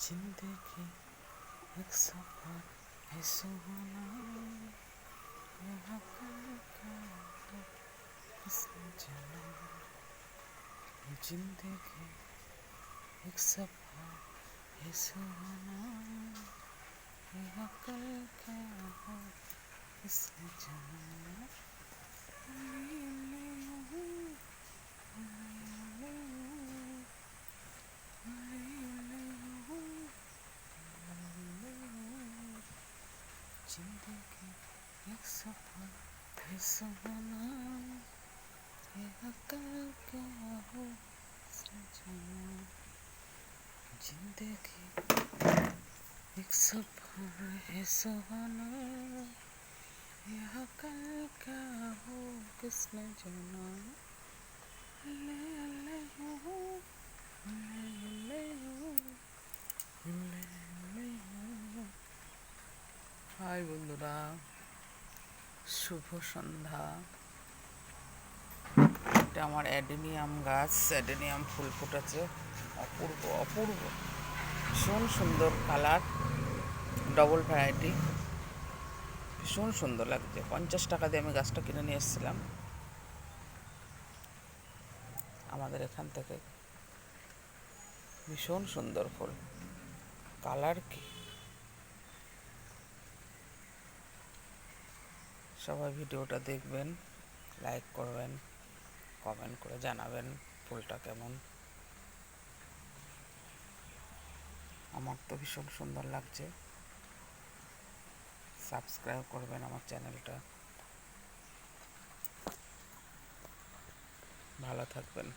ज़िंदगी एक सफ़र है। सुहाना जाना ज़िंदगी एक सफ़र है सुहाना यहाँ कल क्या हो? किसने जाना ज़िंदगी एक सफ़र यह कल क्या हो सजना ज़िंदगी एक सफ़र है सुहाना यह कल क्या हो, किसने जाना? হাই বন্ধুরা, শুভ সন্ধ্যা। এটা আমার অ্যাডেনিয়াম গাছ, অ্যাডেনিয়াম ফুল ফুটেছে। অপূর্ব অপূর্ব। ভীষণ সুন্দর কালার ডবল ভ্যারাইটি ভীষণ সুন্দর লাগছে। পঞ্চাশ টাকা দিয়ে আমি গাছটা কিনে নিয়ে এসেছিলাম। আমাদের এখান থেকে। ভীষণ সুন্দর ফুল। কালার কি? সবাই ভিডিওটা দেখবেন লাইক করবেন কমেন্ট করে জানাবেন ফুলটা কেমন। আমার তো ভীষণ সুন্দর লাগছে। সাবস্ক্রাইব করবেন আমার চ্যানেলটা। ভালো থাকবেন।